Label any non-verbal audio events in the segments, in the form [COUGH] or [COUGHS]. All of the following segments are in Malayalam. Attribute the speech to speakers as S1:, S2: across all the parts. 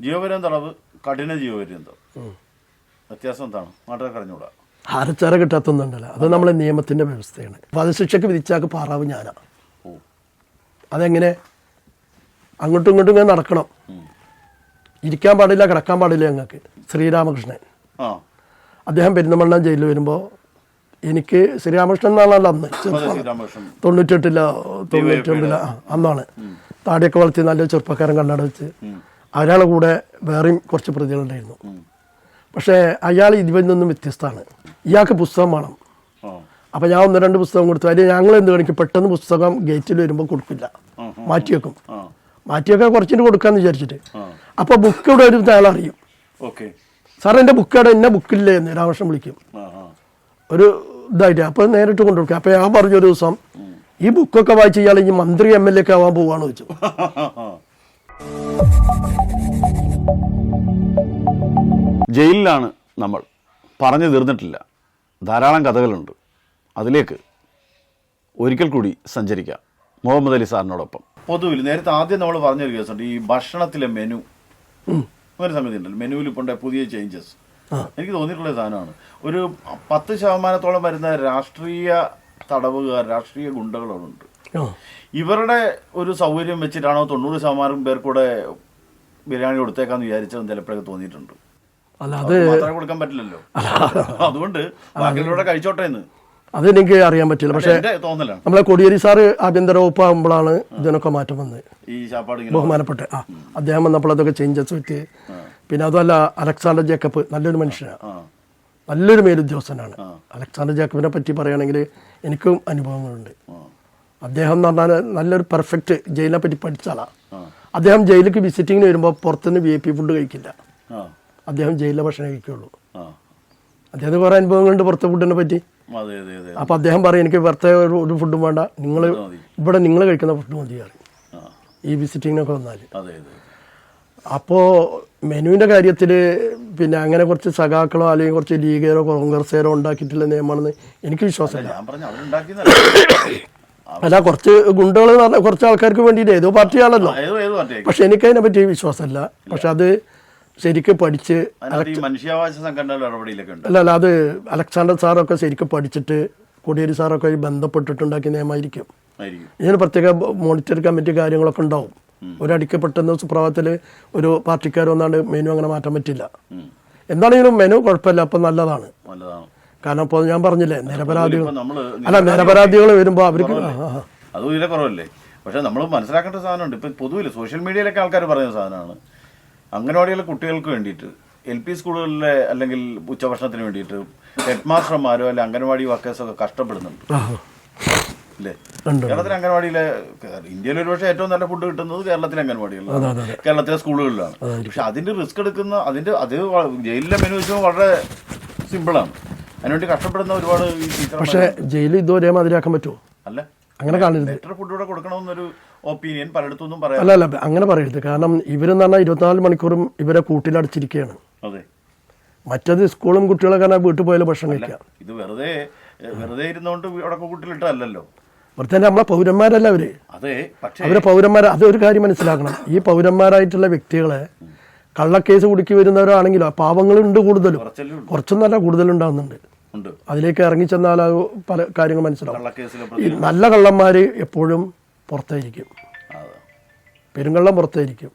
S1: ജീവപര്യം തടവ് കഠിന ജീവപര്യന്തം. വ്യത്യാസം എന്താണ്? നാട്ടുകാർ കറിഞ്ഞൂടാ
S2: അരച്ചര കിട്ടാത്തൊന്നുണ്ടല്ലോ. അത് നമ്മളെ നിയമത്തിന്റെ വ്യവസ്ഥയാണ്. വധശിക്ഷക്ക് വിധിച്ചാക്ക് പാറാവ് ഞാനാ. അതെങ്ങനെ? അങ്ങോട്ടും ഇങ്ങോട്ടും ഇങ്ങനെ നടക്കണം. ഇരിക്കാൻ പാടില്ല കിടക്കാൻ പാടില്ല ഞങ്ങൾക്ക്. ശ്രീരാമകൃഷ്ണൻ. അദ്ദേഹം പെരുന്തമണ്ണ ജയിലിൽ വരുമ്പോൾ എനിക്ക് ശ്രീരാമകൃഷ്ണൻ എന്നാണല്ലോ അന്ന്. തൊണ്ണൂറ്റെട്ടിലോ തൊണ്ണൂറ്റൊമ്പതിലോ അന്നാണ്. താടിയൊക്കെ വളർത്തി നല്ല ചെറുപ്പക്കാരൻ കണ്ണട വെച്ച്. അയാളെ കൂടെ വേറെയും കുറച്ച് പ്രതികളുണ്ടായിരുന്നു. പക്ഷേ അയാൾ ഇതിൽ നിന്നും വ്യത്യസ്തമാണ്. ഇയാൾക്ക് പുസ്തകം വേണം. അപ്പം ഞാൻ ഒന്ന് രണ്ട് പുസ്തകം കൊടുത്തു. അതിൽ ഞങ്ങൾ എന്ത് കാണിക്കും? പെട്ടെന്ന് പുസ്തകം ഗേറ്റിൽ വരുമ്പോൾ കൊടുക്കില്ല. മാറ്റി വെക്കും.
S1: മാറ്റി
S2: വെക്കാൻ കുറച്ചിട്ട് കൊടുക്കാമെന്ന് വിചാരിച്ചിട്ട്. അപ്പോൾ ബുക്ക് ഇവിടെ ഒരു അയാൾ അറിയും.
S1: ഓക്കെ.
S2: സാർ എന്റെ ബുക്ക് ഇവിടെ എന്നെ ബുക്കില്ലേ എന്ന് രാമകൃഷ്ണൻ വിളിക്കും. ഒരു ഇതായിട്ട് അപ്പോൾ നേരിട്ട് കൊണ്ടുകൊടുക്കും അപ്പോൾ ഞാൻ പറഞ്ഞു ഒരു ദിവസം ഈ ബുക്കൊക്കെ വായിച്ച് ഇയാൾ ഈ മന്ത്രി എം എൽ എ ഒക്കെ ആവാൻ പോവാണെന്ന് വെച്ചു [LAUGHS]
S1: ജയിലിലാണ് നമ്മൾ. പറഞ്ഞു തീർന്നിട്ടില്ല. ധാരാളം കഥകളുണ്ട്. അതിലേക്ക് ഒരിക്കൽ കൂടി സഞ്ചരിക്കാം. മുഹമ്മദ് അലി സാറിനോടൊപ്പം. പൊതുവിൽ നേരത്തെ ആദ്യം നമ്മൾ പറഞ്ഞൊരു കേസുണ്ട്. ഈ ഭക്ഷണത്തിലെ മെനു. ഒരു സംഗതി ഉണ്ടല്ലോ മെനുവിൽ ഇപ്പോൾ ഉണ്ടായ പുതിയ ചേഞ്ചസ് എനിക്ക് തോന്നിയിട്ടുള്ള സാധനമാണ്. ഒരു പത്ത് ശതമാനത്തോളം വരുന്ന രാഷ്ട്രീയ തടവുകാർ രാഷ്ട്രീയ ഗുണ്ടകളുണ്ട്
S2: ആ
S1: ഇവരുടെ ഒരു സൗകര്യം വെച്ചിട്ടാണോ തൊണ്ണൂറ് ശതമാനം പേർക്കൂടെ ബിരിയാണി കൊടുത്തേക്കാന്ന് വിചാരിച്ചതെന്ന് ചിലപ്പോഴൊക്കെ തോന്നിയിട്ടുണ്ട്.
S2: അല്ല അത്
S1: അത് കൊടുക്കാൻ പറ്റില്ലല്ലോ. അതുകൊണ്ട് കഴിച്ചോട്ടെ എന്ന്.
S2: അതെനിക്ക് അറിയാൻ പറ്റില്ല. പക്ഷേ നമ്മളെ കൊടിയേരി സാറ് ആഭ്യന്തര വകുപ്പ് ആകുമ്പോഴാണ് ഇതിനൊക്കെ മാറ്റം വന്നത്. ബഹുമാനപ്പെട്ട ആ. അദ്ദേഹം വന്നപ്പോൾ അതൊക്കെ ചേഞ്ചസ് വെച്ച് പിന്നെ അതുമല്ല അലക്സാണ്ടർ ജേക്കബ് നല്ലൊരു മനുഷ്യനാണ് നല്ലൊരു മേലുദ്യോഗസ്ഥനാണ്. അലക്സാണ്ടർ ജേക്കബിനെ പറ്റി പറയുകയാണെങ്കിൽ എനിക്കും അനുഭവങ്ങളുണ്ട്. അദ്ദേഹം എന്ന് പറഞ്ഞാൽ നല്ലൊരു പെർഫെക്റ്റ് ജയിലിനെ പറ്റി പഠിച്ച ആളാണ് അദ്ദേഹം ജയിലിലേക്ക് വിസിറ്റിങ്ങിന് വരുമ്പോൾ പുറത്തുനിന്ന് വി ഐ പി ഫുഡ് കഴിക്കില്ല. അദ്ദേഹം ജയിലിലെ ഭക്ഷണം
S1: കഴിക്കുള്ളൂ.
S2: അദ്ദേഹത്തിന് കുറേ അനുഭവങ്ങളുണ്ട് പുറത്തെ ഫുഡിനെ പറ്റി. അപ്പൊ അദ്ദേഹം പറയും എനിക്ക് പുറത്തെ ഒരു ഒരു ഫുഡും വേണ്ട. നിങ്ങൾ ഇവിടെ നിങ്ങൾ കഴിക്കുന്ന ഫുഡ് മതി പറയും. ഈ വിസിറ്റിങ്ങിനൊക്കെ വന്നാൽ അപ്പോൾ മെനുവിന്റെ കാര്യത്തിൽ പിന്നെ അങ്ങനെ കുറച്ച് സഖാക്കളോ അല്ലെങ്കിൽ കുറച്ച് ലീഗേരോ കോൺഗ്രസ്സുകാരോ ഉണ്ടാക്കിയിട്ടുള്ള നിയമമാണെന്ന് എനിക്ക് വിശ്വാസമില്ല. [COUGHS] അല്ല കുറച്ച് ഗുണ്ടകൾ എന്ന് പറഞ്ഞാൽ കുറച്ച് ആൾക്കാർക്ക് വേണ്ടിയിട്ട്. ഏതോ പാർട്ടിയാണല്ലോ. പക്ഷെ എനിക്ക് അതിനെ പറ്റി വിശ്വാസമല്ല. പക്ഷെ അത് ശരിക്ക് പഠിച്ച് അല്ല അല്ല അത് അലക്സാണ്ടർ സാറൊക്കെ ശരിക്കും പഠിച്ചിട്ട് കോടിയേരി സാറൊക്കെ ബന്ധപ്പെട്ടിട്ടുണ്ടാക്കിയ നിയമമായിരിക്കും. ഇതിന് പ്രത്യേക മോണിറ്റർ കമ്മിറ്റി കാര്യങ്ങളൊക്കെ ഉണ്ടാവും. ഒരടിക്ക് പെട്ടെന്ന് സുപ്രഭാതത്തിൽ ഒരു പാർട്ടിക്കാർ വന്നാണ്ട് മെനു അങ്ങനെ മാറ്റാൻ പറ്റില്ല. എന്താണെങ്കിലും മെനു കുഴപ്പമില്ല അപ്പം നല്ലതാണ്. കാരണം ഇപ്പോൾ ഞാൻ പറഞ്ഞില്ലേ നിരപരാധികൾ. അല്ല നിരപരാധികൾ വരുമ്പോൾ അവർക്ക്.
S1: അത് തീരെ കുറവല്ലേ? പക്ഷെ നമ്മൾ മനസ്സിലാക്കേണ്ട സാധനമുണ്ട്. ഇപ്പൊ പൊതുവിൽ സോഷ്യൽ മീഡിയയിലൊക്കെ ആൾക്കാർ പറയുന്ന സാധനമാണ്. അംഗനവാടിയിലെ കുട്ടികൾക്ക് വേണ്ടിയിട്ട് എൽ പി സ്കൂളുകളിലെ അല്ലെങ്കിൽ ഉച്ചഭക്ഷണത്തിന് വേണ്ടിയിട്ട് ഹെഡ് മാസ്റ്റർമാരോ അല്ലെങ്കിൽ അംഗനവാടി വർക്കേഴ്സൊക്കെ കഷ്ടപ്പെടുന്നുണ്ട്. അല്ലേ. കേരളത്തിലെ അംഗൻവാടിയിലെ ഇന്ത്യയിൽ ഒരുപക്ഷെ ഏറ്റവും നല്ല ഫുഡ് കിട്ടുന്നത് കേരളത്തിലെ അംഗൻവാടികളിലാണ്. കേരളത്തിലെ സ്കൂളുകളിലാണ്. പക്ഷെ അതിന്റെ റിസ്ക് എടുക്കുന്ന അതിന്റെ അത് ജയിലിലെ മെനു വെച്ചാൽ വളരെ സിമ്പിളാണ്. അതിനുവേണ്ടി കഷ്ടപ്പെടുന്ന ഒരുപാട്
S2: പക്ഷേ ജയിലിൽ ഇതുവരെ മാതിരിയാക്കാൻ പറ്റുമോ?
S1: അല്ല.
S2: അങ്ങനെ കാണരുത്.
S1: ബെറ്റർ ഫുഡ് കൂടെ കൊടുക്കണമെന്നൊരു ഒപ്പീനിയൻ പലയിടത്തുനിന്നും പറയാം
S2: അല്ല അല്ല അങ്ങനെ പറയരുത്. കാരണം ഇവരെന്ന് പറഞ്ഞാൽ ഇരുപത്തിനാല് മണിക്കൂറും ഇവരെ കൂട്ടിലടച്ചിരിക്കുകയാണ്
S1: അതെ.
S2: മറ്റത് സ്കൂളും കുട്ടികളൊക്കെ കാരണം വീട്ടിൽ പോയാലും ഭക്ഷണം കഴിക്കാം
S1: ഇത് വെറുതെ വെറുതെ ഇരുന്നോണ്ട് അവിടെ കൂട്ടിലിട്ടല്ലോ
S2: ഇവിടെ നമ്മളെ പൗരന്മാരല്ല അവർ.
S1: അതെ
S2: അവരെ പൗരന്മാർ അതൊരു കാര്യം മനസ്സിലാക്കണം. ഈ പൗരന്മാരായിട്ടുള്ള വ്യക്തികളെ കള്ളക്കേസ് കുടുക്കി വരുന്നവരാണെങ്കിലോ പാവങ്ങളുണ്ട് കൂടുതലും. കുറച്ചൊന്നല്ല കൂടുതലുണ്ടാകുന്നുണ്ട് അതിലേക്ക് ഇറങ്ങി ചെന്നാൽ അത് പല കാര്യങ്ങൾ മനസ്സിലാവും. നല്ല കള്ളന്മാർ എപ്പോഴും പുറത്തായിരിക്കും. പെരുങ്കള്ളം പുറത്തായിരിക്കും.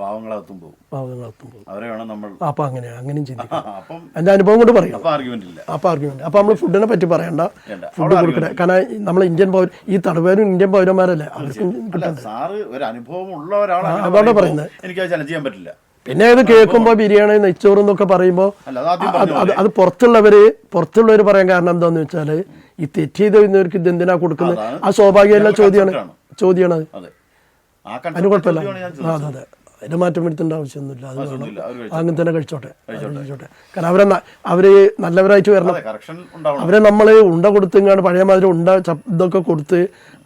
S1: പാവങ്ങളകത്തും പോകും.
S2: പോകും.
S1: അവരെ വേണം നമ്മൾ
S2: അപ്പം അങ്ങനെ അങ്ങനെയും ചിന്തിക്കും [LAUGHS]
S1: എന്റെ അപ്പം
S2: എന്റെ അനുഭവം കൊണ്ട് പറയാം.
S1: അപ്പൊ ആർഗ്യുമെന്റ്
S2: അപ്പം ആർഗ്യുമെന്റ് അപ്പം നമ്മൾ ഫുഡിനെ പറ്റി പറയണ്ട. ഫുഡ് കൊടുക്കട്ടെ കാരണം നമ്മൾ ഇന്ത്യൻ പൗര ഈ തടവുകാരും ഇന്ത്യൻ പൗരന്മാരല്ലേ? അവർക്കും
S1: കിട്ടാൻ സാറ് ഒരു അനുഭവം ഉള്ളവരാണ് അങ്ങനെ
S2: പറയുന്നത്.
S1: എനിക്ക് ചെയ്യാൻ പറ്റില്ല.
S2: പിന്നെ ഇത് കേൾക്കുമ്പോൾ ബിരിയാണി നെയ്ച്ചോറ് എന്നൊക്കെ പറയുമ്പോൾ
S1: അല്ല അത്
S2: അത് പുറത്തുള്ളവര് പുറത്തുള്ളവർ പറയാൻ കാരണം എന്താന്ന് വെച്ചാൽ ഈ തെറ്റ് ചെയ്ത് വരുന്നവർക്ക് ഇത് എന്തിനാ കൊടുക്കുന്നത് ആ സ്വാഭാവികമല്ല ചോദ്യമാണ് ചോദ്യമാണ് അത്. അതിന് കുഴപ്പമില്ല. അതെ അതെ. അതിന് മാറ്റം വരുത്തേണ്ട ആവശ്യമൊന്നുമില്ല. അത് വേണം. അങ്ങനെ തന്നെ കഴിച്ചോട്ടെ. കഴിച്ചോട്ടെ. കാരണം അവരെ അവർ നല്ലവരായിട്ട് വരണം. അവരെ നമ്മൾ ഉണ്ട കൊടുത്തിങ്ങാണ് പഴയ മാതിരി ഉണ്ട ഇതൊക്കെ കൊടുത്ത്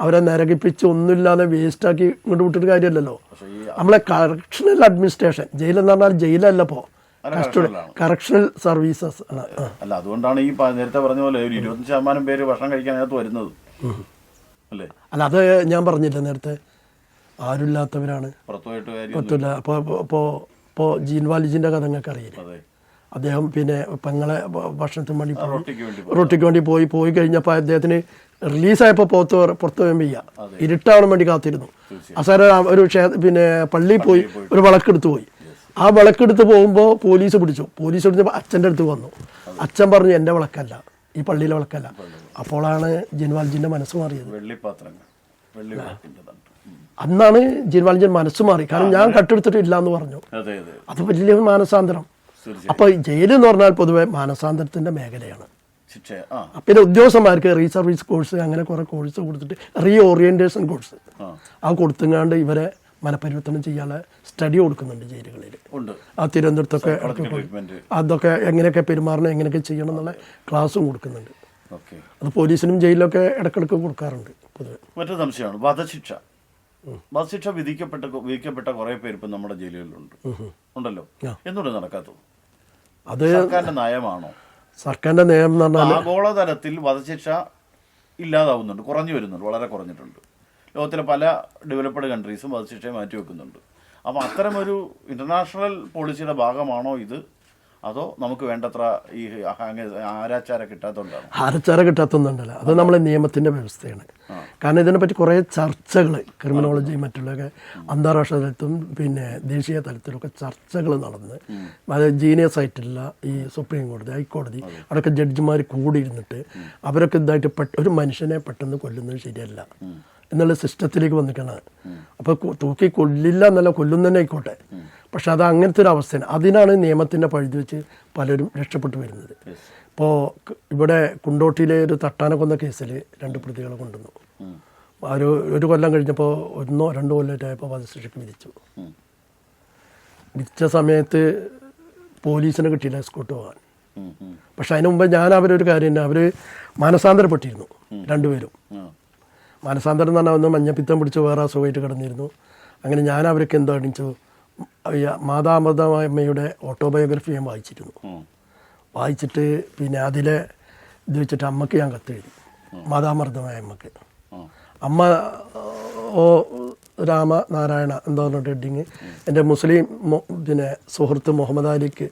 S2: അവരെ നരകിപ്പിച്ച് ഒന്നുമില്ലാതെ വേസ്റ്റാക്കി ഇങ്ങോട്ട് വിട്ടിട്ട് കാര്യമല്ലല്ലോ. നമ്മളെ കറക്ഷണൽ അഡ്മിനിസ്ട്രേഷൻ ജയിലെന്ന് പറഞ്ഞാൽ ജയിലല്ല ഇപ്പോൾ കറക്ഷണൽ സർവീസസ് ആണ്.
S1: അല്ല അതുകൊണ്ടാണ് ഈ നേരത്തെ പറഞ്ഞ പോലെ ഒരു ഇരുപത്തഞ്ച് ശതമാനം പേര് ഭക്ഷണം കഴിക്കാൻ അതിനകത്ത് വരുന്നത്. അല്ലേ?
S2: അല്ല അത് ഞാൻ പറഞ്ഞില്ല നേരത്തെ. ആരുമില്ലാത്തവരാണ്. പറ്റില്ല അപ്പോൾ ഇപ്പോൾ ഇപ്പോൾ ജീൻ വാലിജിന്റെ കഥ നിങ്ങൾക്ക് അറിയില്ലേ? അദ്ദേഹം പിന്നെ പെങ്ങളെ ഭക്ഷണത്തിന് വേണ്ടി
S1: റൊട്ടിക്ക് വേണ്ടി
S2: പോയി. പോയി. കഴിഞ്ഞപ്പോൾ അദ്ദേഹത്തിന് റിലീസായപ്പോൾ പുറത്ത് പുറത്ത് പോകാൻ വയ്യ. ഇരുട്ടാവാൻ വേണ്ടി കാത്തിരുന്നു. അസാര ഒരു പിന്നെ പള്ളിയിൽ പോയി ഒരു വിളക്കെടുത്ത് പോയി. ആ വിളക്കെടുത്ത് പോകുമ്പോൾ പോലീസ് പിടിച്ചു. പോലീസ് പിടിച്ചപ്പോൾ അച്ഛന്റെ അടുത്ത് വന്നു. അച്ഛൻ പറഞ്ഞു എന്റെ വിളക്കല്ല. ഈ പള്ളിയിലെ വിളക്കല്ല. അപ്പോഴാണ് ജിൻവാൽജിന്റെ മനസ്സ് മാറിയത്.
S1: വെള്ളിപ്പാത്രങ്ങൾ.
S2: അന്നാണ് ജിൻവാൽജിൻ മനസ്സ് മാറി. കാരണം ഞാൻ കട്ടെടുത്തിട്ടില്ല എന്ന് പറഞ്ഞു.
S1: അതെ
S2: വലിയ മാനസാന്തരം. അപ്പൊ ജയിൽ എന്ന് പറഞ്ഞാൽ പൊതുവെ മാനസാന്തരത്തിന്റെ മേഖലയാണ്. പിന്നെ ഉദ്യോഗസ്ഥന്മാർക്ക് റീസർവീസ് കോഴ്സ് അങ്ങനെ കുറെ കോഴ്സ് കൊടുത്തിട്ട് റീ ഓറിയന്റേഷൻ കോഴ്സ്.
S1: ആ.
S2: കൊടുത്തുങ്ങാണ്ട് ഇവരെ മനപരിവർത്തനം ചെയ്യാനുള്ള സ്റ്റഡി കൊടുക്കുന്നുണ്ട് ജയിലുകളിൽ ആ തിരുവനന്തപുരത്തൊക്കെ അതൊക്കെ എങ്ങനെയൊക്കെ പെരുമാറണം എങ്ങനെയൊക്കെ ചെയ്യണം എന്നുള്ള ക്ലാസ്സും കൊടുക്കുന്നുണ്ട്. അത് പോലീസിനും ജയിലിലൊക്കെ ഇടക്കിടക്ക് കൊടുക്കാറുണ്ട് പൊതുവെ.
S1: മറ്റൊരു സംശയമാണ് വധശിക്ഷ. വധശിക്ഷ വിധിക്കപ്പെട്ട വിധിക്കപ്പെട്ട കുറെ പേര് ഇപ്പം നമ്മുടെ ജയിലുകളിലുണ്ട്. ഉണ്ടല്ലോ. എന്തുകൊണ്ട് നടക്കാത്തത്?
S2: അത്
S1: സർക്കാരിന്റെ നയമാണോ?
S2: സർക്കാരിന്റെ നയം എന്ന് പറഞ്ഞാൽ
S1: ആഗോളതലത്തിൽ വധശിക്ഷ ഇല്ലാതാവുന്നുണ്ട് കുറഞ്ഞു വരുന്നുണ്ട് വളരെ കുറഞ്ഞിട്ടുണ്ട്. ലോകത്തിലെ പല ഡെവലപ്ഡ് കൺട്രീസും വധശിക്ഷയെ മാറ്റിവെക്കുന്നുണ്ട്. അപ്പോൾ അത്തരമൊരു ഇന്റർനാഷണൽ പോളിസിയുടെ ഭാഗമാണോ ഇത്? അതോ നമുക്ക് വേണ്ടത്ര ഈ ആരാച്ചാര കിട്ടാത്തതുകൊണ്ടാണ്
S2: ആരാച്ചാര കിട്ടാത്തൊന്നുണ്ടല്ലോ. അത് നമ്മളെ നിയമത്തിന്റെ വ്യവസ്ഥയാണ്. കാരണം ഇതിനെപ്പറ്റി കുറേ ചർച്ചകൾ ക്രിമിനോളജി മറ്റുള്ളതൊക്കെ അന്താരാഷ്ട്ര തലത്തിലും പിന്നെ ദേശീയ തലത്തിലൊക്കെ ചർച്ചകൾ നടന്ന് അത് ജീനിയസ് ആയിട്ടുള്ള ഈ സുപ്രീം കോടതി ഹൈക്കോടതി അവിടെയൊക്കെ ജഡ്ജിമാർ കൂടിയിരുന്നിട്ട് അവരൊക്കെ ഇതായിട്ട് പെട്ട ഒരു മനുഷ്യനെ പെട്ടെന്ന് കൊല്ലുന്നത് ശരിയല്ല. എന്നുള്ള സിസ്റ്റത്തിലേക്ക് വന്നിട്ടാണ് അപ്പോൾ തൂക്കി കൊല്ലില്ല എന്നല്ല കൊല്ലുന്നതന്നെ ആയിക്കോട്ടെ. പക്ഷെ അത് അങ്ങനത്തെ ഒരു അവസ്ഥയാണ്. അതിനാണ് നിയമത്തിന്റെ പഴുതി വെച്ച് പലരും രക്ഷപ്പെട്ടു വരുന്നത്. ഇപ്പോൾ ഇവിടെ കുണ്ടോട്ടിയിലെ ഒരു തട്ടാന കൊന്ന കേസിൽ രണ്ട് പ്രതികളെ കൊണ്ടുവന്നു. ഒരു ഒരു കൊല്ലം കഴിഞ്ഞപ്പോൾ ഒന്നോ രണ്ടോ കൊല്ലമായിട്ടായപ്പോൾ വധശിക്ഷയ്ക്ക് വിധിച്ചു. വിധിച്ച സമയത്ത് പോലീസിനെ കിട്ടിയില്ല എസ്കോട്ട് പോകാൻ. പക്ഷെ അതിന് മുമ്പ് ഞാൻ അവരൊരു കാര്യം അവർ മാനസാന്തരപ്പെട്ടിരുന്നു രണ്ടുപേരും. മനസാന്തരം എന്ന് പറഞ്ഞാൽ ഒന്ന് മഞ്ഞപ്പിത്തം പിടിച്ച് വേറെ അസുഖമായിട്ട് കിടന്നിരുന്നു. അങ്ങനെ ഞാൻ അവരൊക്കെ എന്തോ കാണിച്ചു മാതാമൃതമ്മയുടെ ഓട്ടോബയോഗ്രഫി ഞാൻ വായിച്ചിരുന്നു. വായിച്ചിട്ട് പിന്നെ അതിലെ ഇത് വെച്ചിട്ട് അമ്മയ്ക്ക് ഞാൻ കത്തെഴുതി മാതാമൃതമായ
S1: അമ്മയ്ക്ക്
S2: അമ്മ ഓ രാമ നാരായണ എന്താ പറഞ്ഞിട്ട് ഹെഡിങ് എന്റെ മുസ്ലിം പിന്നെ സുഹൃത്ത് മുഹമ്മദ് അലിക്ക്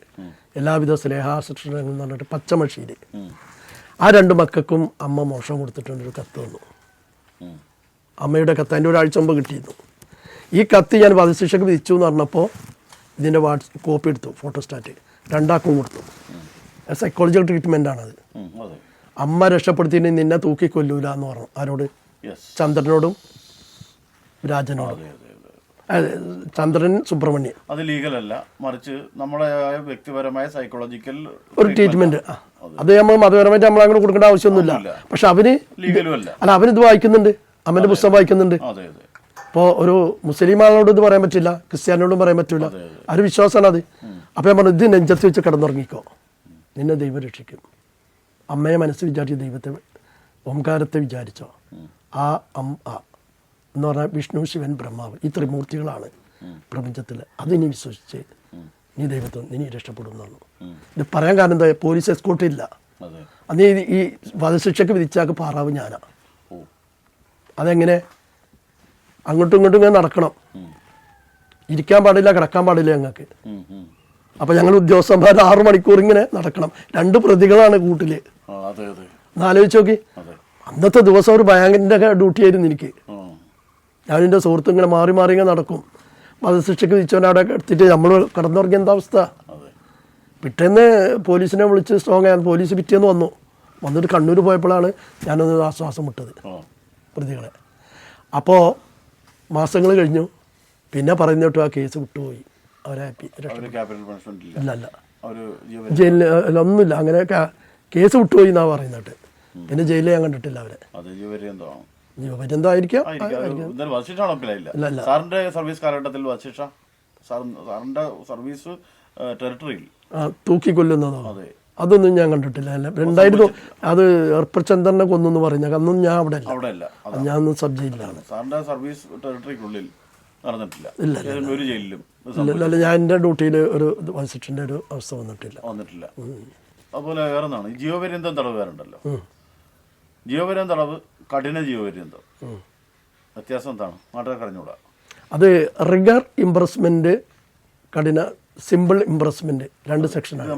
S2: എല്ലാവിധ സ്നേഹാശിക്ഷണങ്ങൾ എന്ന് പറഞ്ഞിട്ട്
S1: പച്ചമഷീൽ
S2: ആ രണ്ട് മക്കൾക്കും അമ്മ മോഷം കൊടുത്തിട്ടുണ്ടൊരു കത്ത്
S1: വന്നു.
S2: അമ്മയുടെ കത്ത് അതിന്റെ ഒരാഴ്ച മുമ്പ് കിട്ടിയിരുന്നു. ഈ കത്ത് ഞാൻ വധശിക്ഷക്ക് വിധിച്ചു എന്ന് പറഞ്ഞപ്പോൾ ഇതിന്റെ വാട്സ് കോപ്പി എടുത്തു ഫോട്ടോസ്റ്റാറ്റ് രണ്ടാക്കും കൊടുത്തു. സൈക്കോളജിക്കൽ ട്രീറ്റ്മെന്റ് ആണത്. അമ്മ രക്ഷപ്പെടുത്തിയിട്ട് നിന്നെ തൂക്കി തൂക്കിക്കൊല്ലൂല എന്ന് പറഞ്ഞു. ആരോട്? ചന്ദ്രനോടും രാജനോടും. ചന്ദ്രൻ സുബ്രഹ്മണ്യൻ.
S1: അത് ലീഗലല്ല മറിച്ച് നമ്മുടെ വ്യക്തിപരമായ സൈക്കോളജിക്കൽ
S2: ഒരു ട്രീറ്റ്മെന്റ് അത്. നമ്മൾ മതപരമായിട്ട് നമ്മൾ അങ്ങനെ കൊടുക്കേണ്ട ആവശ്യമൊന്നുമില്ല. പക്ഷെ അവന്
S1: അല്ല.
S2: ഇത് വായിക്കുന്നുണ്ട്. അമ്മന്റെ പുസ്തകം വായിക്കുന്നുണ്ട്.
S1: അതെ
S2: ഒരു മുസ്ലിമാനോട് ഇത് പറയാൻ പറ്റില്ല ക്രിസ്ത്യാനോടും പറയാൻ പറ്റില്ല ഒരു വിശ്വാസമാണ് അത്. അപ്പോൾ ഞാൻ പറഞ്ഞു ഇത് നെഞ്ചത്ത് വെച്ച് കിടന്നുറങ്ങിക്കോ. നിന്നെ ദൈവം രക്ഷിക്കും. അമ്മയെ മനസ്സ് വിചാരിച്ച് ദൈവത്തെ ഓംകാരത്തെ വിചാരിച്ചോ. ആ അം ആ എന്ന് പറഞ്ഞാൽ വിഷ്ണു ശിവൻ ബ്രഹ്മാവ് ഈ ത്രിമൂർത്തികളാണ് പ്രപഞ്ചത്തിൽ അത് ഇനി വിശ്വസിച്ച് നീ ദൈവത്തെ നീ രക്ഷപ്പെടും എന്നാണ് ഇത് പറയാൻ കാരണം എന്താ? പോലീസ് എസ്കോട്ട് ഇല്ല.
S1: അതെ.
S2: അന്ന് ഈ വധശിക്ഷക്ക് വധശിക്ഷയ്ക്ക് വിധിച്ചാക്ക് പാറാവ് ഞാനാ. അതെങ്ങനെ? അങ്ങോട്ടും ഇങ്ങോട്ടും ഇങ്ങനെ നടക്കണം. ഇരിക്കാൻ പാടില്ല കിടക്കാൻ പാടില്ല ഞങ്ങൾക്ക്. അപ്പൊ ഞങ്ങൾ ഉദ്യോഗസ്ഥന്മാർ ആറു മണിക്കൂർ ഇങ്ങനെ നടക്കണം. രണ്ട് പ്രതികളാണ് കൂട്ടിൽ. എന്നാലോചിച്ച് നോക്കി. അന്നത്തെ ദിവസം ഒരു ബാങ്കിന്റെ ഡ്യൂട്ടി ആയിരുന്നു എനിക്ക്. ഞാൻ എന്റെ സുഹൃത്തും ഇങ്ങനെ മാറി മാറി ഇങ്ങനെ നടക്കും. വധശിക്ഷയ്ക്ക് വിധിച്ചവനെ അവിടെ എടുത്തിട്ട് നമ്മൾ കിടന്നുറങ്ങിയ എന്താ അവസ്ഥ? പിറ്റേന്ന് പോലീസിനെ വിളിച്ച് സ്ട്രോങ് ആയിരുന്നു പോലീസ് പിറ്റേന്ന് വന്നു. വന്നിട്ട് കണ്ണൂർ പോയപ്പോഴാണ് ഞാനൊന്ന് ആശ്വാസം വിട്ടത് പ്രതികളെ. അപ്പോൾ മാസങ്ങൾ കഴിഞ്ഞു. പിന്നെ പറയുന്ന കേട്ടു ആ കേസ് വിട്ടുപോയി. അവരെ ഹാപ്പി
S1: അവർ ക്യാപിറ്റൽ പണിഷ്മെന്റ് ഇല്ല.
S2: ഇല്ല അല്ല
S1: അവർ
S2: ജയിലിൽ ഒന്നുമില്ല. അങ്ങനെ കേസ് വിട്ടുപോയി എന്നാ പറയുന്നത് പിന്നെ ജയിലിൽ ഞാൻ കണ്ടിട്ടില്ല അവരെ. ജീവപര്യന്തം ആയിരിക്കാം.
S1: സാറിന്റെ സർവീസ് കാലഘട്ടത്തിൽ വധശിക്ഷ. സാറിന്റെ സർവീസ് ടെറിട്ടറിയിൽ
S2: തൂക്കിക്കൊല്ലുന്നതോ?
S1: അതെ.
S2: അതൊന്നും ഞാൻ കണ്ടിട്ടില്ല. അല്ല രണ്ടായിരത്തി അത് ഏർപ്പച്ചന്ദ്രനെ കൊന്നു പറഞ്ഞ അന്നും ഞാൻ അവിടെ അല്ല ഞാൻ ഒന്നും സബ് ജയിലിലാണ്
S1: സാറിന്റെ സർവീസ് ടെറിട്ടറിക്കുള്ളിൽ നടന്നിട്ടില്ല.
S2: ഇല്ല,
S1: ഒരു ജയിലിലും
S2: ഇല്ല, ഞാൻ എന്റെ ഡ്യൂട്ടിയിൽ ഒരു വസിച്ചിന്റെ ഒരു അവസ്ഥ വന്നിട്ടില്ല.
S1: വന്നിട്ടില്ല. അതുപോലെ വേറെ ഒന്നാണ് ജീവപര്യന്തം തടവ് വേറെ ജീവപര്യം തടവ് കഠിന ജീവപര്യന്തം. വ്യത്യാസം എന്താണ്? നാട്ടുകാർക്ക്
S2: അത് റിഗർ ഇംപ്രസ്മെന്റ് കഠിന സിമ്പിൾ ഇംപ്രസ്മെന്റ് രണ്ട് സെക്ഷനാണ്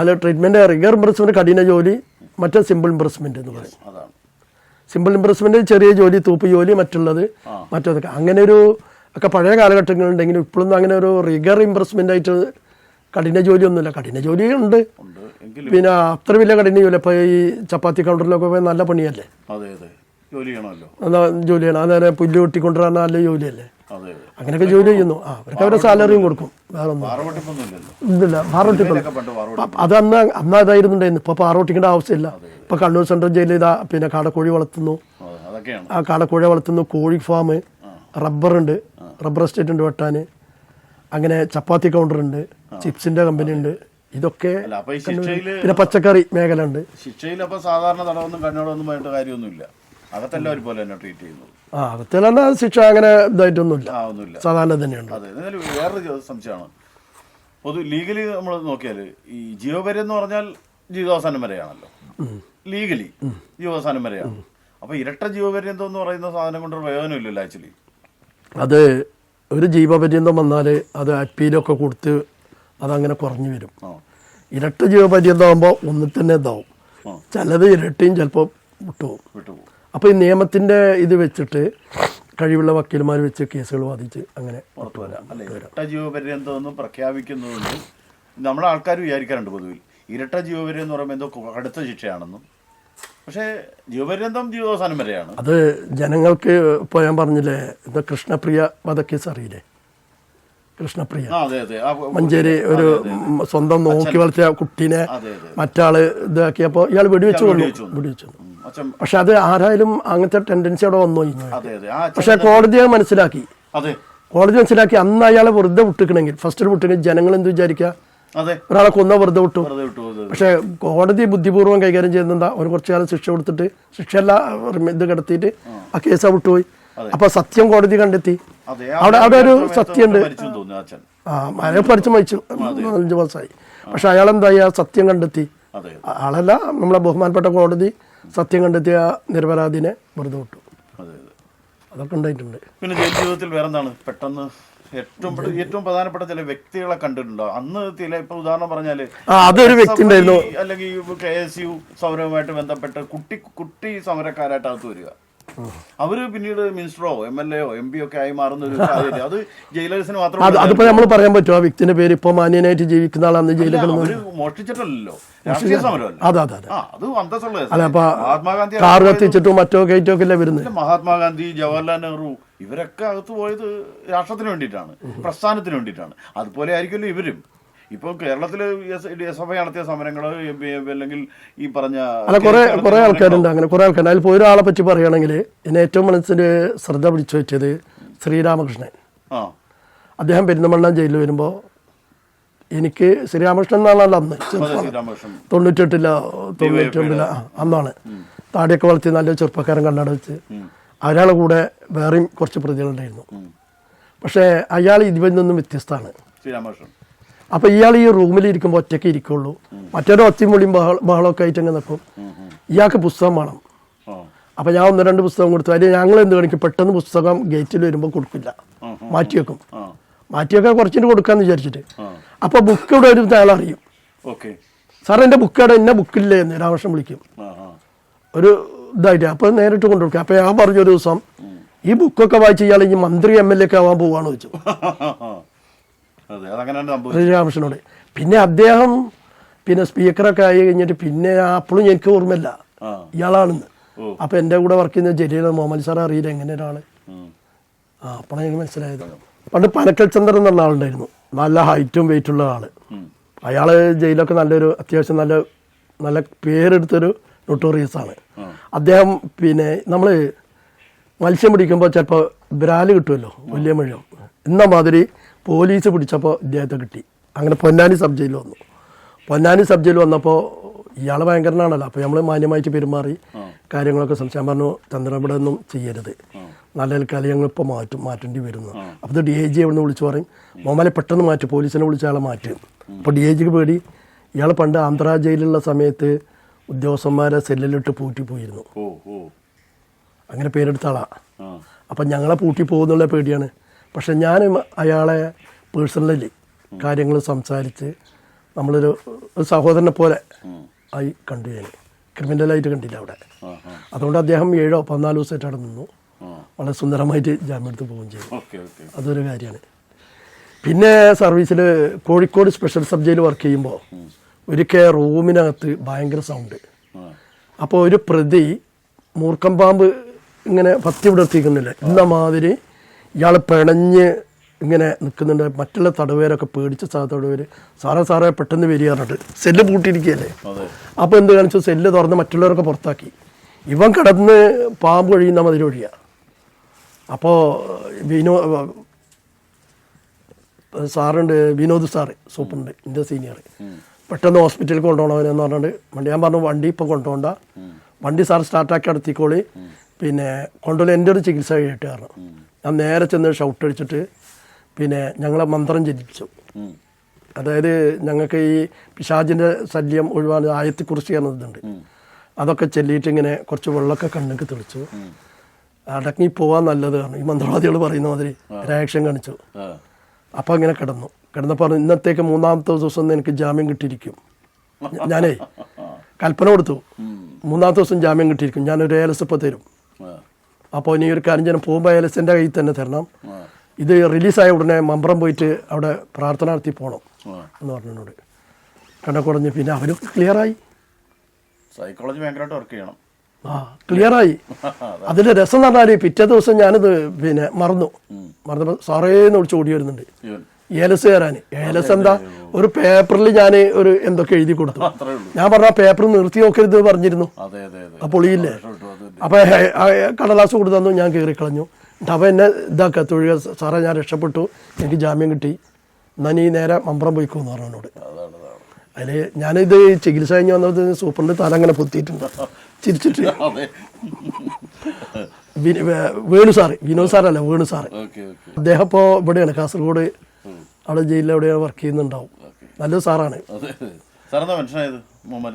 S2: അല്ല ട്രീറ്റ്മെന്റ് റിഗർ ഇംപ്രസ്മെന്റ് കഠിന ജോലി മറ്റേ സിമ്പിൾ ഇംപ്രസ്മെന്റ് എന്ന് പറയും. സിമ്പിൾ ഇംപ്രസ്മെന്റ് ചെറിയ ജോലി തൂപ്പ് ജോലി മറ്റുള്ളത് മറ്റൊക്കെ അങ്ങനെ ഒരു ഒക്കെ പഴയ കാലഘട്ടങ്ങളുണ്ടെങ്കിലും ഇപ്പോഴൊന്നും അങ്ങനെ ഒരു റിഗർ ഇംപ്രസ്മെന്റ് ആയിട്ട് കഠിന ജോലി ജോലിയൊന്നുമില്ല കഠിന ജോലി ഉണ്ട്. പിന്നെ അത്ര വലിയ കഠിന ജോലി ഇപ്പോൾ ഈ ചപ്പാത്തി കൗണ്ടറിലൊക്കെ പോയി നല്ല പണിയല്ലേ?
S1: അതെ അതെ. ജോലി ചെയ്യണമല്ലോ.
S2: ജോലിയാണ് അന്നേരം പുല്ല് കൊട്ടിക്കൊണ്ടുവരാൻ നല്ല ജോലിയല്ലേ?
S1: അതെ അതെ
S2: അങ്ങനെയൊക്കെ ജോലി ചെയ്യുന്നു. ആ അവർക്ക് അവരുടെ സാലറിയും കൊടുക്കും. വേറെ ഒന്നും ഇല്ല.
S1: പാറവട്ടി
S2: അത് അന്ന് അന്ന് അതായിരുന്നുണ്ടായിരുന്നു ഇപ്പൊ പാറോട്ടിക്കേണ്ട ആവശ്യമില്ല. ഇപ്പൊ കണ്ണൂർ സെൻട്രൽ ജയിലിൽ ഇതാ പിന്നെ കാടക്കോഴി വളർത്തുന്നു. ആ കാടക്കോഴി വളർത്തുന്നു കോഴി ഫാം റബ്ബർ ഉണ്ട്. റബ്ബർ എസ്റ്റേറ്റ് ഉണ്ട് വെട്ടാൻ. അങ്ങനെ ചപ്പാത്തി കൗണ്ടർ ഉണ്ട്. ചിപ്സിന്റെ കമ്പനി ഉണ്ട്. ഇതൊക്കെ പിന്നെ പച്ചക്കറി മേഖല ഉണ്ട്.
S1: ശിക്ഷയിൽ അപ്പൊ സാധാരണ തടവൊന്നും കണ്ണോടൊന്നും കാര്യമൊന്നുമില്ല. അകത്തെല്ലാം ഒരുപോലെ തന്നെ ട്രീറ്റ് ചെയ്യുന്നത്
S2: ആ അകത്തിലാണ് ശിക്ഷ അങ്ങനെ ഇതായിട്ടൊന്നുമില്ല.
S1: ഒന്നുമില്ല.
S2: സാധാരണ തന്നെയുണ്ട്
S1: അതെ എന്നാലും വേറൊരു സംശയമാണ്. പൊതു ലീഗലി നമ്മൾ നോക്കിയാൽ ഈ ജീവപര്യം എന്ന് പറഞ്ഞാൽ ജീവിതാവസാനം വരെയാണല്ലോ. ലീഗലി ജീവാവസാനം വരെയാണ്. അപ്പൊ ഇരട്ട ജീവപര്യന്തം എന്ന് പറയുന്ന സാധനം കൊണ്ടൊരു പ്രയോജനമില്ലല്ലോ ആക്ച്വലി?
S2: അത് ഒരു ജീവപര്യന്തം വന്നാൽ അത് അപ്പീലൊക്കെ കൊടുത്ത് അതങ്ങനെ കുറഞ്ഞു വരും. ഇരട്ട ജീവപര്യന്തം ആകുമ്പോൾ ഒന്നിൽ തന്നെ ഇതാവും. ചിലത് ഇരട്ടിയും ചിലപ്പോൾ വിട്ടുപോകും.
S1: വിട്ടുപോകും.
S2: അപ്പോൾ ഈ നിയമത്തിന്റെ ഇത് വെച്ചിട്ട് കഴിവുള്ള വക്കീൽമാർ വെച്ച് കേസുകൾ വാദിച്ച് അങ്ങനെ
S1: പുറത്തു വരാം. ഇരട്ട ജീവപര്യന്തം എന്ന് പ്രഖ്യാപിക്കുന്നതുകൊണ്ട് നമ്മളെ ആൾക്കാർ വിചാരിക്കാറുണ്ട് പൊതുവിൽ. ഇരട്ട ജീവപര്യം എന്ന് പറയുമ്പോൾ എന്തോ കടുത്ത ശിക്ഷയാണെന്നും. പക്ഷേ ജീവപര്യന്തം ജീവസാനം വരെയാണ്.
S2: അത് ജനങ്ങൾക്ക് ഇപ്പോൾ ഞാൻ പറഞ്ഞില്ലേ ഇത് കൃഷ്ണപ്രിയ വധക്കേസ് അറിയില്ലേ? കൃഷ്ണപ്രിയ. മഞ്ചേരി ഒരു സ്വന്തം നോക്കി വളർത്തിയ കുട്ടീനെ മറ്റാൾ ഇതാക്കിയപ്പോൾ ഇയാൾ വെടിവെച്ചു
S1: വെടിവെച്ചു
S2: വെടിവെച്ച് പക്ഷെ അത് ആരായാലും അങ്ങനത്തെ ടെൻഡൻസി അവിടെ വന്നു പക്ഷെ കോടതി അത് മനസ്സിലാക്കി. കോടതി മനസ്സിലാക്കി അന്ന് അയാളെ വെറുതെ വിട്ടിക്കണമെങ്കിൽ ഫസ്റ്റ് വിട്ടിക്കണമെങ്കിൽ ജനങ്ങൾ എന്ത് വിചാരിക്കുക ഒരാളെ കൊന്ന വെറുതെ വിട്ടു. പക്ഷെ കോടതി ബുദ്ധിപൂർവം കൈകാര്യം ചെയ്യുന്നത് ഒരു കുറച്ചു കാലം ശിക്ഷ കൊടുത്തിട്ട് ശിക്ഷയല്ല ഇത് കിടത്തിയിട്ട് ആ. കേസ് വിട്ടുപോയി. അപ്പൊ സത്യം കോടതി കണ്ടെത്തി. അവിടെ അവിടെ ഒരു സത്യമുണ്ട്.
S1: ഉണ്ട് ആ
S2: മഴ പഠിച്ച് മരിച്ചു. അഞ്ചു മാസമായി പക്ഷെ അയാൾ എന്തായി ആ സത്യം കണ്ടെത്തി. ആളല്ല നമ്മളെ ബഹുമാനപ്പെട്ട കോടതി സത്യം കണ്ടെത്തിയ നിരപരാധിനെ വെറുതെ വിട്ടു.
S1: അതെ അതെ.
S2: അതൊക്കെ ഉണ്ടായിട്ടുണ്ട്.
S1: പിന്നെ ജീവിതത്തിൽ വേറെന്താണ്? പെട്ടെന്ന് ഏറ്റവും ഏറ്റവും പ്രധാനപ്പെട്ട ചില വ്യക്തികളെ കണ്ടിട്ടുണ്ടോ? അന്ന് ചില ഇപ്പൊ ഉദാഹരണം
S2: പറഞ്ഞാൽ അതൊരു വ്യക്തി ഉണ്ടായിരുന്നു.
S1: അല്ലെങ്കിൽ കെ എസ് യു സമരവുമായിട്ട് ബന്ധപ്പെട്ട് കുട്ടി കുട്ടി സമരക്കാരായിട്ട് അകത്ത് വരിക. അവർ പിന്നീട് മിനിസ്റ്ററോ എം എൽ എയോ എം പി ഒക്കെ ആയി മാറുന്ന ഒരു സാഹചര്യം. അത് ജയിലേഴ്സിന് മാത്രമല്ല.
S2: അതിപ്പോ നമ്മൾ പറയാൻ പറ്റുമോ? ആ വ്യക്തിന്റെ പേര് ഇപ്പൊ മാന്യനായിട്ട് ജീവിക്കുന്ന ആളാണ്
S1: അവർ മോഷ്ടിച്ചിട്ടല്ലോ രാഷ്ട്രീയ സമരം
S2: അതെ അതെ അതെ.
S1: അന്തസ്സുള്ള മഹാത്മാഗാന്ധി
S2: കാർ കത്തിച്ചിട്ടും മറ്റോ കയറ്റോ അല്ലേ വരുന്നത്?
S1: മഹാത്മാഗാന്ധി ജവഹർലാൽ നെഹ്റു ഇവരൊക്കെ അകത്ത് പോയത് രാഷ്ട്രത്തിന് വേണ്ടിയിട്ടാണ് പ്രസ്ഥാനത്തിന് വേണ്ടിയിട്ടാണ്. അതുപോലെ ആയിരിക്കുമല്ലോ ഇവരും. ഇപ്പോൾ കേരളത്തിൽ എസ് എഫ് ഐ നടത്തിയ സമരങ്ങൾ അല്ലെങ്കിൽ ഈ പറഞ്ഞ
S2: അല്ല കുറെ കുറെ ആൾക്കാരുണ്ട്. അങ്ങനെ കുറെ ആൾക്കാരുണ്ട്. അതിൽ ഇപ്പോൾ ഒരാളെ പറ്റി പറയുകയാണെങ്കിൽ എന്നെ ഏറ്റവും മനസ്സിൽ ശ്രദ്ധ പിടിച്ചു വെച്ചത് ശ്രീരാമകൃഷ്ണൻ.
S1: ആ.
S2: അദ്ദേഹം പെരുന്തമണ്ണ ജയിലിൽ വരുമ്പോൾ എനിക്ക് ശ്രീരാമകൃഷ്ണൻ എന്നാണല്ലോ അന്ന്. തൊണ്ണൂറ്റെട്ടില്ല തൊണ്ണൂറ്റൊമ്പതിലോ അന്നാണ്. താടിയൊക്കെ വളർത്തി നല്ല ചെറുപ്പക്കാരൻ കണ്ണട വെച്ച് അയാളെ കൂടെ വേറെയും കുറച്ച് പ്രതികളുണ്ടായിരുന്നു. പക്ഷേ അയാൾ ഇതിൽ നിന്നും വ്യത്യസ്തമാണ്.
S1: ശ്രീരാമകൃഷ്ണൻ.
S2: അപ്പൊ ഇയാൾ ഈ റൂമിൽ ഇരിക്കുമ്പോൾ ഒറ്റയ്ക്ക് ഇരിക്കുള്ളൂ. മറ്റൊരു ഒച്ചയും ബഹള ബഹളമൊക്കെ ആയിട്ട് അങ്ങ് നിൽക്കും ഇയാൾക്ക് പുസ്തകം വേണം.
S1: അപ്പോൾ
S2: അപ്പൊ ഞാൻ ഒന്ന് രണ്ട് പുസ്തകം കൊടുത്തു. അതിൽ ഞങ്ങൾ എന്ത് കാണിക്കും പെട്ടെന്ന് പുസ്തകം ഗേറ്റിൽ വരുമ്പോൾ കൊടുക്കില്ല. മാറ്റി വെക്കും. മാറ്റിയൊക്കെ കുറച്ചിട്ട് കൊടുക്കാന്ന് വിചാരിച്ചിട്ട്.
S1: അപ്പോൾ
S2: അപ്പൊ ബുക്ക് ഇവിടെ ഒരു അയാൾ അറിയും.
S1: ഓക്കെ.
S2: സാർ എന്റെ ബുക്ക് ഇവിടെ എന്നെ ബുക്കില്ലേ എന്ന് രാമകൃഷ്ണൻ വിളിക്കും. ഒരു ഇതായിട്ട് അപ്പൊ നേരിട്ട് കൊണ്ടുകൊടുക്കും അപ്പൊ ഞാൻ പറഞ്ഞു ഒരു ദിവസം ഈ ബുക്കൊക്കെ വായിച്ച് ഇയാൾ ഈ മന്ത്രി എം എൽ എ ഒക്കെ ആവാൻ പോവാണ് വെച്ചു [LAUGHS] ശ്രീരാമകൃഷ്ണനോട് പിന്നെ അദ്ദേഹം പിന്നെ സ്പീക്കറൊക്കെ ആയി കഴിഞ്ഞിട്ട് പിന്നെ അപ്പോഴും എനിക്ക് ഓർമ്മയില്ല. ഇയാളാണെന്ന്. അപ്പൊ എന്റെ കൂടെ വർക്ക് ചെയ്യുന്ന ജലീൽ മുഹമ്മദ് സാർ അറിയില്ല എങ്ങനെ
S1: ഒരാൾ.
S2: ആ അപ്പോഴാണ് എനിക്ക് മനസ്സിലായത്. പണ്ട് പനക്കൽ ചന്ദ്രൻ എന്നുള്ള ആളുണ്ടായിരുന്നു. നല്ല ഹൈറ്റും വെയിറ്റുള്ള
S1: ആൾ.
S2: അയാൾ ജയിലൊക്കെ നല്ലൊരു അത്യാവശ്യം നല്ല നല്ല പേരെടുത്തൊരു നൊട്ടോറിയസ് ആണ്. അദ്ദേഹം പിന്നെ നമ്മൾ മത്സ്യം പിടിക്കുമ്പോൾ ചിലപ്പോൾ ബ്രാൽ കിട്ടുമല്ലോ വലിയ മുഴുവൻ എന്ന മാതിരി പോലീസ് പിടിച്ചപ്പോൾ ഇദ്ദേഹത്തെ കിട്ടി. അങ്ങനെ പൊന്നാനി സബ് ജയിലിൽ വന്നു. പൊന്നാനി സബ് ജയിലിൽ വന്നപ്പോൾ ഇയാൾ ഭയങ്കരനാണല്ലോ. അപ്പോൾ നമ്മൾ മാന്യമായിട്ട് പെരുമാറി കാര്യങ്ങളൊക്കെ സംശയം പറഞ്ഞു ചന്ദ്രൻ ഇവിടെ ഒന്നും ചെയ്യരുത്. നല്ല കളി ഞങ്ങൾ ഇപ്പോൾ മാറ്റും മാറ്റേണ്ടി വരുന്നു. അപ്പോൾ ഡി ഐ ജി എവിടെ നിന്ന് വിളിച്ചു പറയും. മോമലെ പെട്ടെന്ന് മാറ്റും പോലീസിനെ വിളിച്ച ആളെ മാറ്റും. അപ്പോൾ ഡി ഐ ജിക്ക് പേടി. ഇയാൾ പണ്ട് ആന്ധ്ര ജയിലുള്ള സമയത്ത് ഉദ്യോഗസ്ഥന്മാരെ സെല്ലിലിട്ട് പൂട്ടി പോയിരുന്നു. അങ്ങനെ പേരെടുത്ത
S1: ആളാണ്
S2: അപ്പം ഞങ്ങളെ പൂട്ടി പോകുന്നുള്ള പേടിയാണ്. പക്ഷെ ഞാൻ അയാളെ പേഴ്സണലി കാര്യങ്ങൾ സംസാരിച്ച് നമ്മളൊരു ഒരു സഹോദരനെ പോലെ ആയി കണ്ടു ഞാൻ. ക്രിമിനലായിട്ട് കണ്ടില്ല അവിടെ. അതുകൊണ്ട് അദ്ദേഹം ഏഴോ പതിനാല് ദിവസമായിട്ട് അവിടെ നിന്നു വളരെ സുന്ദരമായിട്ട് ജാമ്യം എടുത്ത് പോവുകയും ചെയ്തു. അതൊരു കാര്യമാണ്. പിന്നെ സർവീസിൽ Kozhikode special sub jail work ചെയ്യുമ്പോൾ ഒരിക്കൽ റൂമിനകത്ത് ഭയങ്കര സൗണ്ട് അപ്പോൾ ഒരു പ്രതി മൂർക്കം പാമ്പ് ഇങ്ങനെ പത്തി വിടർത്തിക്കുന്നില്ലേ ഇന്ന മാതിരി ഇയാൾ പിണഞ്ഞ് ഇങ്ങനെ നിൽക്കുന്നുണ്ട്. മറ്റുള്ള തടവേരൊക്കെ പേടിച്ച തടവുകാർ സാറേ സാറേ പെട്ടെന്ന് വരികയാറുണ്ട് സെല്ല് പൂട്ടിയിരിക്കുകയല്ലേ? അപ്പോൾ എന്ത് കാണിച്ചു? സെല്ല് തുറന്ന് മറ്റുള്ളവരൊക്കെ പുറത്താക്കി. ഇവൻ കിടന്ന് പാമ്പ് കഴിയുന്ന മതിരി ഒഴിയുക അപ്പോൾ വിനോ സാറുണ്ട് വിനോദ് സാറ് സൂപ്പറുണ്ട് എന്റെ സീനിയർ. പെട്ടെന്ന് ഹോസ്പിറ്റലിൽ കൊണ്ടുപോകണമെന്ന് പറഞ്ഞിട്ട് വണ്ടി ഞാൻ പറഞ്ഞു വണ്ടി ഇപ്പോൾ കൊണ്ടുപോകണ്ട. വണ്ടി സാർ സ്റ്റാർട്ടാക്കി നടത്തിക്കോളി. പിന്നെ കൊണ്ടുപോയി എന്റെ ഒരു ചികിത്സ കഴിയിട്ട് പറഞ്ഞു. ഞാൻ നേരെ ചെന്ന് ഷൗട്ട് അടിച്ചിട്ട് പിന്നെ ഞങ്ങളെ മന്ത്രം ജനിപ്പിച്ചു.
S1: ഉം.
S2: അതായത് ഞങ്ങൾക്ക് ഈ പിശാജിന്റെ ശല്യം ഒഴിവാൻ ആയത്തി കുറിച്ച് ചെയ്യുന്നതുണ്ട് അതൊക്കെ ചെല്ലിയിട്ട് ഇങ്ങനെ കുറച്ച് വെള്ളമൊക്കെ കണ്ണൊക്കെ തെളിച്ചു. അടങ്ങി പോവാൻ നല്ലത് കാരണം ഈ മന്ത്രവാദികൾ പറയുന്ന മാതിരി രാക്ഷൻ കാണിച്ചു.
S1: അപ്പം
S2: അപ്പോൾ ഇങ്ങനെ കിടന്നു. കിടന്നപ്പോൾ പറഞ്ഞു, ഇന്നത്തേക്ക് മൂന്നാമത്തെ ദിവസം എനിക്ക് ജാമ്യം കിട്ടിയിരിക്കും. ഞാനേ [LAUGHS] കൽപ്പന കൊടുത്തു. മൂന്നാമത്തെ ദിവസം ജാമ്യം കിട്ടിയിരിക്കും. ഞാനൊരു ഏലസപ്പം തരും. അപ്പോൾ ഇനി ഒരു കാര്യം ചെയ്യണം. പോകുമ്പോൾ ഏലസിന്റെ കയ്യിൽ തന്നെ തരണം. ഇത് റിലീസായ ഉടനെ മമ്പറം പോയിട്ട് അവിടെ പ്രാർത്ഥന നടത്തി പോകണം എന്ന് പറഞ്ഞതിനോട് കണ്ടെ കുറഞ്ഞ് പിന്നെ അവർ ക്ലിയറായി.
S1: സൈക്കോളജി ഭയങ്കരമായിട്ട് വർക്ക് ചെയ്യണം.
S2: ആ ക്ലിയറായി. അതിന്റെ രസം എന്ന് പറഞ്ഞാൽ പിറ്റേ ദിവസം ഞാനിത് പിന്നെ മറന്നു. മറന്നപ്പോൾ സാറേന്ന് വിളിച്ച് ഓടി വരുന്നുണ്ട്. ഏലസ് കയറാൻ. ഏലസ് എന്താ? ഒരു പേപ്പറിൽ ഞാൻ ഒരു എന്തൊക്കെ എഴുതി കൊടുത്തു. ഞാൻ പറഞ്ഞ ആ പേപ്പർ നിർത്തി നോക്കരുത് പറഞ്ഞിരുന്നു. ആ പൊളിയില്ലേ?
S1: രക്ഷപ്പെട്ടു,
S2: അപ്പൊ കടലാസ് കൊടുത്തു തന്നു ഞാൻ കയറി കളഞ്ഞു. എന്നിട്ട് അവ എന്നെ ഇതാക്കുക തൊഴിൽ സാറേ ഞാൻ രക്ഷപ്പെട്ടു. എനിക്ക് ജാമ്യം കിട്ടി. എന്നാ നീ നേരെ മമ്പ്രം പോയിക്കോന്ന് പറഞ്ഞു എന്നോട് അതിൽ ഞാനിത് ചികിത്സ കഴിഞ്ഞ് വന്നത് സൂപ്പറിന്റെ തല അങ്ങനെ പൊത്തിയിട്ടുണ്ട്. ചിരിച്ചിട്ട്. [LAUGHS] വേണു സാറ്. വിനോദ് സാറല്ല വേണു സാറ്. അദ്ദേഹം ഇപ്പോൾ ഇവിടെയാണ് കാസർഗോഡ് അവിടെ ജയിലിൽ എവിടെയാണ് വർക്ക് ചെയ്യുന്നുണ്ടാവും. നല്ല സാറാണ്.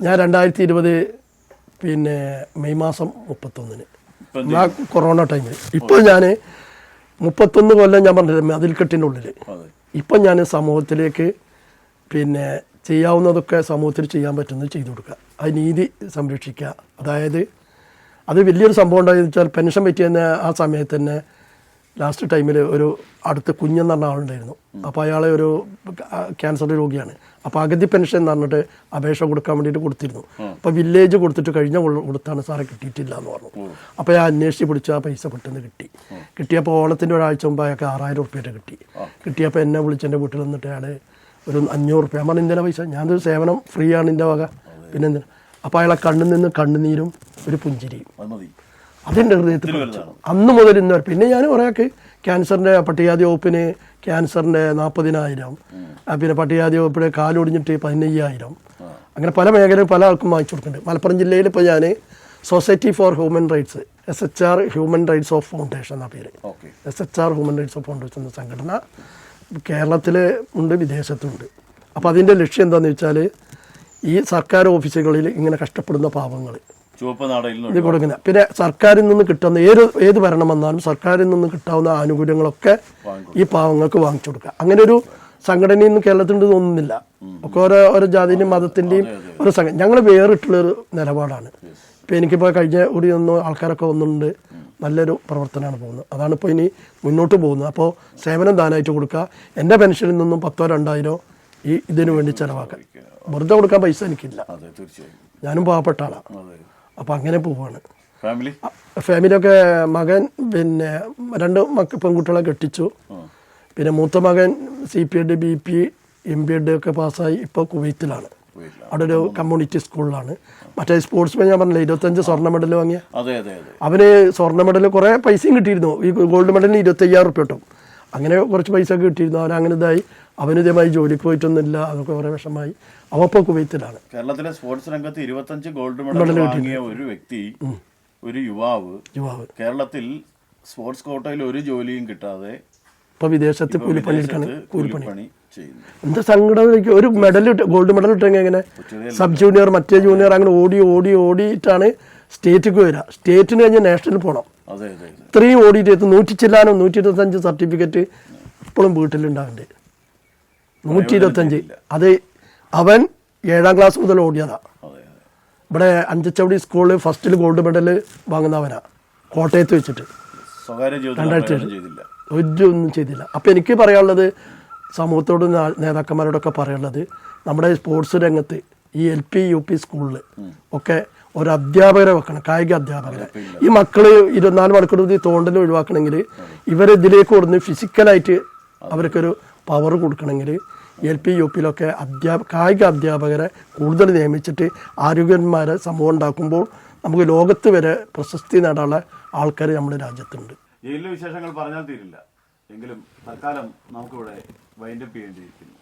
S2: ഞാൻ രണ്ടായിരത്തി ഇരുപത് പിന്നെ മെയ് മാസം മുപ്പത്തൊന്നിന്.
S1: ഞാൻ
S2: ആ കൊറോണ ടൈമിൽ ഇപ്പോൾ ഞാൻ മുപ്പത്തൊന്ന് കൊല്ലം ഞാൻ പറഞ്ഞില്ല മതിൽക്കെട്ടിന്റെ ഉള്ളിൽ ഇപ്പം ഞാൻ സമൂഹത്തിലേക്ക് പിന്നെ ചെയ്യാവുന്നതൊക്കെ സമൂഹത്തിൽ ചെയ്യാൻ പറ്റുന്നത് ചെയ്തു കൊടുക്കുക. അത് നീതി സംരക്ഷിക്കുക. അതായത് അത് വലിയൊരു സംഭവം ഉണ്ടായെന്ന് വെച്ചാൽ പെൻഷൻ പറ്റിയെന്ന ആ സമയത്ത് തന്നെ ലാസ്റ്റ് ടൈമിൽ ഒരു അടുത്ത് കുഞ്ഞെന്ന് പറഞ്ഞ ആളുണ്ടായിരുന്നു. അപ്പോൾ അയാളെ ഒരു ക്യാൻസർ രോഗിയാണ്. അപ്പോൾ അഗതി പെൻഷൻ എന്ന് പറഞ്ഞിട്ട് അപേക്ഷ കൊടുക്കാൻ വേണ്ടിയിട്ട് കൊടുത്തിരുന്നു. അപ്പോൾ വില്ലേജ് കൊടുത്തിട്ട് കഴിഞ്ഞ കൊടുത്താണ് സാറെ കിട്ടിയിട്ടില്ല എന്ന് പറഞ്ഞു. അപ്പോൾ ഞാൻ അന്വേഷിച്ച് പിടിച്ച ആ പൈസ പെട്ടെന്ന് കിട്ടി. കിട്ടിയപ്പോൾ ഓണത്തിന്റെ ഒരാഴ്ച മുമ്പ് അയാൾക്ക് ആറായിരം ഉറുപ്പ്യയുടെ കിട്ടി. കിട്ടിയപ്പോൾ എന്നെ വിളിച്ച് എന്റെ വീട്ടിൽ വന്നിട്ട് അയാൾ ഒരു അഞ്ഞൂറ് റുപ്യ പറഞ്ഞു എന്തിനാ പൈസ? ഞാനൊരു സേവനം ഫ്രീ ആണ് എന്റെ വക പിന്നെന്തിനാ അപ്പോൾ അയാളെ കണ്ണിൽ നിന്ന് കണ്ണുനീരും ഒരു പുഞ്ചിരിയും. അതെന്റെ ഹൃദയത്തിൽ. അന്ന് മുതൽ ഇന്ന് പിന്നെ ഞാൻ കുറേയൊക്കെ ക്യാൻസറിന്റെ പട്ടികാതി വകുപ്പിന് ക്യാൻസറിന്റെ നാൽപ്പതിനായിരം പിന്നെ പട്ടികാതി വകുപ്പിന് കാലൊടിഞ്ഞിട്ട് പതിനയ്യായിരം. അങ്ങനെ പല മേഖലയിൽ പല ആൾക്കും വാങ്ങിച്ചു കൊടുക്കുന്നുണ്ട്. മലപ്പുറം ജില്ലയിൽ ഇപ്പോൾ ഞാൻ society for human rights S H R human rights of foundation എന്ന പേര്. S H R human rights of foundation എന്ന സംഘടന കേരളത്തിൽ ഉണ്ട് വിദേശത്തുണ്ട്. അപ്പോൾ അതിന്റെ ലക്ഷ്യം എന്താണെന്ന് വെച്ചാൽ ഈ സർക്കാർ ഓഫീസുകളിൽ ഇങ്ങനെ കഷ്ടപ്പെടുന്ന പാവങ്ങൾ ഇത് കൊടുക്കുന്ന പിന്നെ സർക്കാരിൽ നിന്ന് കിട്ടുന്ന ഏത് ഏത് ഭരണം വന്നാലും സർക്കാരിൽ നിന്ന് കിട്ടാവുന്ന ആനുകൂല്യങ്ങളൊക്കെ ഈ പാവങ്ങൾക്ക് വാങ്ങിച്ചു കൊടുക്കുക. അങ്ങനെ ഒരു സംഘടനയൊന്നും നിന്ന് കേരളത്തിൽ തോന്നുന്നില്ല ഒക്കെ ഓരോ ഓരോ ജാതിന്റെയും മതത്തിന്റെയും ഒരു സംഘ ഞങ്ങൾ വേറിട്ടുള്ളൊരു നിലപാടാണ്. ഇപ്പൊ എനിക്കിപ്പോൾ കഴിഞ്ഞ കൂടി ഒന്ന് ആൾക്കാരൊക്കെ വന്നിട്ടുണ്ട്. നല്ലൊരു പ്രവർത്തനമാണ് പോകുന്നത്. അതാണ് ഇപ്പോൾ ഇനി മുന്നോട്ട് പോകുന്നത്. അപ്പോൾ സേവനം ദാനമായിട്ട് കൊടുക്കുക. എന്റെ പെൻഷനിൽ നിന്നും പത്തോ രണ്ടായിരോ ഈ ഇതിനു വേണ്ടി ചിലവാക്കാൻ വെറുതെ കൊടുക്കാൻ പൈസ എനിക്കില്ല. ഞാനും പാവപ്പെട്ട ആളാണ് അപ്പോൾ അങ്ങനെ പോവാണ്.
S1: ഫാമിലി?
S2: ഫാമിലിയൊക്കെ മകൻ പിന്നെ രണ്ട് മക്ക പെൺകുട്ടികളെ കെട്ടിച്ചു. പിന്നെ മൂത്ത മകൻ C P Ed B P M P Ed ഒക്കെ പാസ്സായി ഇപ്പോൾ കുവൈത്തിലാണ്. അവിടെ ഒരു കമ്മ്യൂണിറ്റി സ്കൂളിലാണ്. മറ്റേ സ്പോർട്സ് ഞാൻ പറഞ്ഞില്ല ഇരുപത്തഞ്ച് സ്വർണ മെഡൽ വാങ്ങിയ? അവന് സ്വർണ മെഡൽ കുറേ പൈസയും കിട്ടിയിരുന്നു. ഈ ഗോൾഡ് മെഡലിന് ഇരുപത്തയ്യായിരം റുപ്യ കിട്ടും. അങ്ങനെ കുറച്ച് പൈസ ഒക്കെ കിട്ടിയിരുന്നു. അവൻ അങ്ങനെ ഇതായി. അവന് ഇതേമായി ജോലിക്ക് പോയിട്ടൊന്നുമില്ല. അതൊക്കെ കുറേ വിഷമായി അവ ഇപ്പോൾ കുവൈത്തിലാണ്.
S1: കേരളത്തിലെ സ്പോർട്സ് രംഗത്ത് ഇരുപത്തഞ്ച് ഗോൾഡ് മെഡൽ വാങ്ങിയ ഒരു വ്യക്തി ഒരു യുവാവ്
S2: യുവാവ്.
S1: കേരളത്തിൽ സ്പോർട്സ് കോട്ടയിൽ ഒരു ജോലിയും കിട്ടാതെ
S2: ഇപ്പൊ വിദേശത്ത് കൂലിപ്പണിയെടുക്കാണ് കൂലിപ്പണി എന്താ സങ്കടം ഒരു മെഡൽ ഗോൾഡ് മെഡൽ കിട്ടുമെങ്കിൽ എങ്ങനെ സബ് ജൂനിയർ മറ്റേ ജൂനിയർ അങ്ങനെ ഓടി ഓടി ഓടിയിട്ടാണ് സ്റ്റേറ്റിക്ക് വരിക. സ്റ്റേറ്റിന് കഴിഞ്ഞ് നാഷണലിൽ പോകണം. ഇത്രയും ഓടിയിട്ട് എത്തും നൂറ്റി ചില്ലാനും നൂറ്റി ഇരുപത്തഞ്ച് സർട്ടിഫിക്കറ്റ് ഇപ്പോഴും വീട്ടിലുണ്ടാവുന്നുണ്ട് നൂറ്റി ഇരുപത്തഞ്ച് അത്. അവൻ ഏഴാം ക്ലാസ് മുതൽ ഓടിയതാ. ഇവിടെ അഞ്ചച്ചവടി സ്കൂളിൽ ഫസ്റ്റിൽ ഗോൾഡ് മെഡൽ വാങ്ങുന്നവനാ. കോട്ടയത്ത് വെച്ചിട്ട്. രണ്ടായിരത്തി
S1: ചെയ്തില്ല.
S2: ഒന്നും ചെയ്തില്ല. അപ്പം എനിക്ക് പറയാനുള്ളത് സമൂഹത്തോട് നേതാക്കന്മാരോടൊക്കെ പറയാനുള്ളത് നമ്മുടെ സ്പോർട്സ് രംഗത്ത് ഈ എൽ പി യു പി സ്കൂളിൽ ഒക്കെ ഒരു അധ്യാപകരെ വെക്കണം കായിക അധ്യാപകരെ. ഈ മക്കൾ ഇരുപത്തിനാല് മണിക്കൂർ ഈ തോണ്ടൽ ഒഴിവാക്കണമെങ്കിൽ ഇവരെ ഇതിലേക്ക് കൊടുന്ന് ഫിസിക്കലായിട്ട് അവർക്കൊരു പവർ കൊടുക്കണമെങ്കിൽ എൽ പി യു പിയിലൊക്കെ അധ്യാപ കായിക അധ്യാപകരെ കൂടുതൽ നിയമിച്ചിട്ട് ആരോഗ്യന്മാരെ സമൂഹം ഉണ്ടാക്കുമ്പോൾ നമുക്ക് ലോകത്ത് വരെ പ്രശസ്തി നേടാനുള്ള ആൾക്കാർ നമ്മുടെ രാജ്യത്തുണ്ട്.
S1: വിശേഷങ്ങൾ പറഞ്ഞാൽ തീരില്ല. എങ്കിലും തൽക്കാലം നമുക്കിവിടെ വൈൻഡപ്പ് ചെയ്യേണ്ടിയിരിക്കുന്നു.